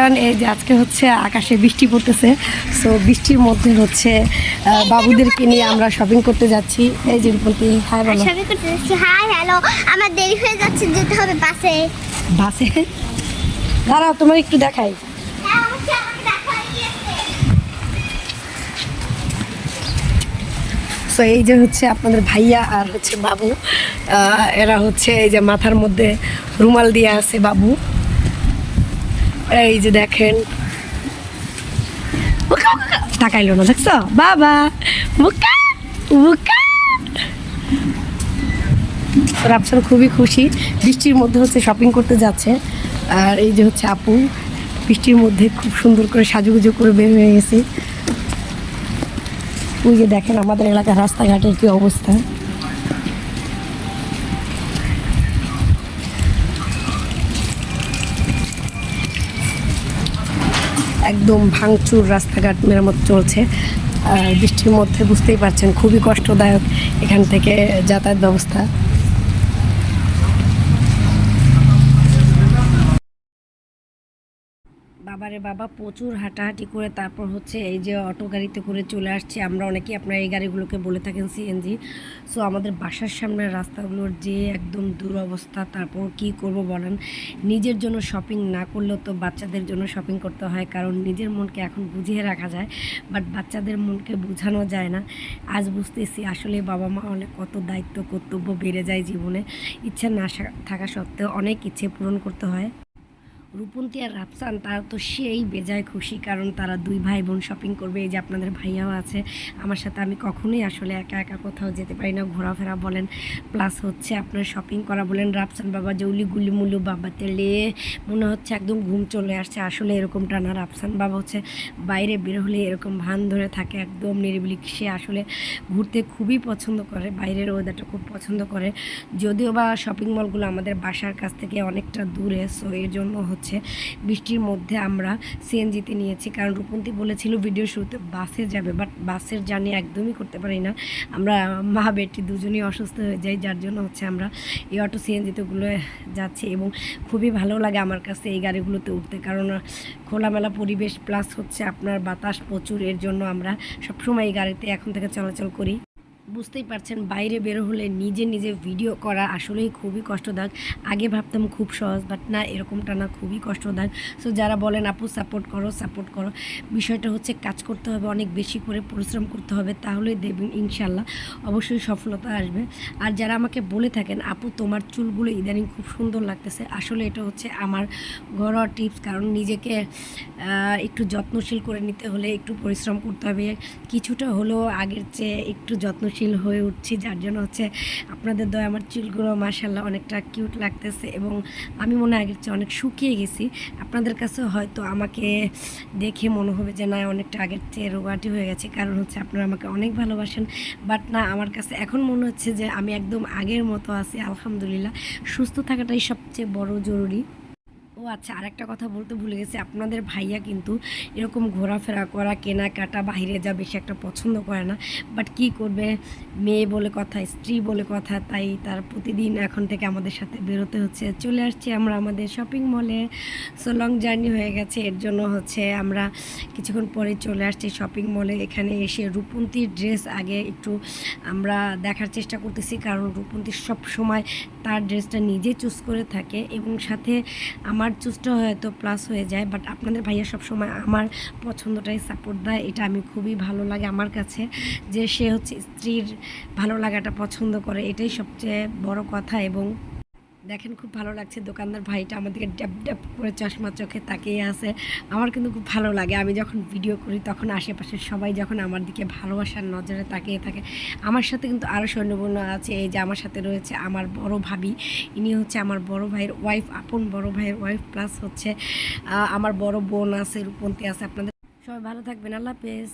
কারণ এই যে আজকে হচ্ছে আকাশে বৃষ্টি পড়তেছে সো বৃষ্টির মধ্যে হচ্ছে বাবুদেরকে নিয়ে আমরা শপিং করতে যাচ্ছি। এই যে রূপন্তী হাই বলো। সবাই করতে যাচ্ছি। হাই হ্যালো আমার দেরি হয়ে যাচ্ছে যেতে হবে বাসে। বাসে? দাঁড়াও তোমার একটু দেখাই। দেখা হয়ে এই যে হচ্ছে আপনাদের ভাইয়া আর হচ্ছে বাবু এরা হচ্ছে এই যে মাথার মধ্যে রুমাল দিয়ে আছে বাবু। এই যে দেখেন। তাকাইলো না, দেখছ? বাবা মুকা মুকা রাফসান খুবই খুশি। বৃষ্টির মধ্যে হচ্ছে শপিং করতে যাচ্ছে। আর এই যে হচ্ছে আপু, বৃষ্টির মধ্যে খুব সুন্দর করে সাজুগুজু করে বের হয়ে গেছে। ওই যে দেখেন আমাদের এলাকার রাস্তাঘাটের কি অবস্থা। একদম ভাঙচুর রাস্তাঘাট মেরামত চলছে। বৃষ্টির মধ্যে বুঝতেই পারছেন, খুবই কষ্টদায়ক এখান থেকে যাতায়াত ব্যবস্থা। বাবারে বাবা, প্রচুর হাঁটাহাঁটি করে তারপর হচ্ছে এই যে অটো গাড়িতে করে চলে আসছি। আমরা অনেকেই আপনারা এই গাড়িগুলোকে বলে থাকেন সিএনজি সো আমাদের বাসার সামনের রাস্তাগুলোর যে একদম দুরবস্থা, তারপর কি করব বলেন? নিজের জন্য শপিং না করলেও তো বাচ্চাদের জন্য শপিং করতে হয়, কারণ নিজের মনকে এখন বুঝিয়ে রাখা যায় বাট বাচ্চাদের মনকে বোঝানো যায় না। আজ বুঝতেছি আসলে বাবা মা অনেক কত দায়িত্ব, কর্তব্য বেড়ে যায় জীবনে। ইচ্ছা না থাকা সত্ত্বেও অনেক ইচ্ছে পূরণ করতে হয়। রূপন্তী আর রাফসান, তারা তো সেই বেজায় খুশি, কারণ তারা দুই ভাই বোন শপিং করবে। এই যে আপনাদের ভাইয়াও আছে, আমার সাথে আমি কখনোই আসলে একা একা কোথাও যেতে পারি না। ঘোরাফেরা বলেন প্লাস হচ্ছে আপনার শপিং করা বলেন, রাফসান বাবা জৌলি গুলি মুলু বাবা তেলে, মনে হচ্ছে একদম ঘুম চলে আসছে। আসলে এরকমটা না, রাফসান বাবা হচ্ছে বাইরে বের হলে এরকম ভান ধরে থাকে, একদম নিরিবিলি। সে আসলে ঘুরতে খুবই পছন্দ করে, বাইরের ওয়েদারটা খুব পছন্দ করে। যদিও বা শপিং মলগুলো আমাদের বাসার কাছ থেকে অনেকটা দূরে সো এর জন্য হচ্ছে। বৃষ্টির মধ্যে আমরা সিএনজিতে নিয়েছি। কারণ রূপন্তী বলেছিল ভিডিও শুরুতে বাসে যাবে বাট বাসের জার্নি একদমই করতে পারি না। আমরা মা বেটি দুজনেই অসুস্থ হয়ে যাই, যার জন্য হচ্ছে আমরা এই অটো সিএনজিতে গুলো যাচ্ছি এবং খুবই ভালো লাগে আমার কাছে এই গাড়িগুলোতে উঠতে। কারণ খোলামেলা পরিবেশ প্লাস হচ্ছে আপনার বাতাস প্রচুর, এর জন্য আমরা সবসময় এই গাড়িতে এখন থেকে চলাচল করি। বুঝতেই পারছেন, বাইরে বের হলে নিজে নিজে ভিডিও করা আসলেই খুবই কষ্টদায়ক। আগে ভাবতাম খুব সহজ বাট না, এরকমটা না, খুবই কষ্টদায়ক। সো যারা বলেন, আপু সাপোর্ট করো সাপোর্ট করো। বিষয়টা হচ্ছে, কাজ করতে হবে, অনেক বেশি করে পরিশ্রম করতে হবে, তাহলেই দেখবেন ইনশাল্লাহ অবশ্যই সফলতা আসবে। আর যারা আমাকে বলে থাকেন, আপু, তোমার চুলগুলো ইদানিং খুব সুন্দর লাগতেছে। আসলে এটা হচ্ছে আমার ঘরোয়া টিপস, কারণ নিজেকে একটু যত্নশীল করে নিতে হলে একটু পরিশ্রম করতে হবে। কিছুটা হলেও আগের চেয়ে একটু যত্নশীল হয়ে উঠছি, যার জন্য হচ্ছে আপনাদের দয়া, আমার চুলগুলো মাসাল্লাহ অনেকটা কিউট লাগতেছে এবং আমি মনে আগের চেয়ে অনেক শুকিয়ে গেছি। আপনাদের কাছে হয়তো আমাকে দেখে মনে হবে যে না, অনেকটা আগের চেয়ে রোগাটি হয়ে গেছে, কারণ হচ্ছে আপনারা আমাকে অনেক ভালোবাসেন। বাট না, আমার কাছে এখন মনে হচ্ছে যে আমি একদম আগের মতো আছি, আলহামদুলিল্লাহ। সুস্থ থাকাটাই সবচেয়ে বড় জরুরি। ও আচ্ছা আরেকটা কথা বলতে ভুলে গেছি। আপনাদের ভাইয়া কিন্তু এরকম ঘোরাফেরা করা, কেনাকাটা, বাইরে যা বেশি একটা পছন্দ করে না বাট কি করবে? মেয়ে বলে কথা, স্ত্রী বলে কথা, তাই তার প্রতিদিন এখন থেকে আমাদের সাথে বেরোতে হচ্ছে। চলে আসছি আমরা আমাদের শপিং মলে সো লং জার্নি হয়ে গেছে। এর জন্য হচ্ছে আমরা কিছুক্ষণ পরে চলে আসছি শপিং মলে এখানে এসে রূপন্তীর ড্রেস আগে একটু আমরা দেখার চেষ্টা করতেছি, কারণ রূপন্তী সব সময় তার ড্রেসটা নিজে চুজ করে থাকে এবং সাথে আমার চুজটা হয়তো প্লাস হয়ে যায় বাট আপনাদের ভাইয়া সবসময় আমার পছন্দটাই সাপোর্ট দেয়, এটা আমি খুবই ভালো লাগে আমার কাছে, যে সে হচ্ছে স্ত্রীর ভালো লাগাটা পছন্দ করে, এটাই সবচেয়ে বড় কথা এবং দেখেন খুব ভালো লাগছে, দোকানদার ভাইটা আমাদেরকে ড্যাপ ড্যাপ করে চশমা চোখে তাকিয়ে আছে। আমার কিন্তু খুব ভালো লাগে, আমি যখন ভিডিও করি তখন আশেপাশের সবাই যখন আমার দিকে ভালোবাসার নজরে তাকিয়ে থাকে। আমার সাথে কিন্তু আরও সৈন্যবর্ণ আছে, এই যে আমার সাথে রয়েছে আমার বড় ভাবি, ইনি হচ্ছে আমার বড় ভাইয়ের ওয়াইফ আপন বড় ভাইয়ের ওয়াইফ প্লাস হচ্ছে আমার বড় বোন আছে রূপন্তী আছে, আপনাদের সবাই ভালো থাকবেন, আল্লাহ হাফেজ।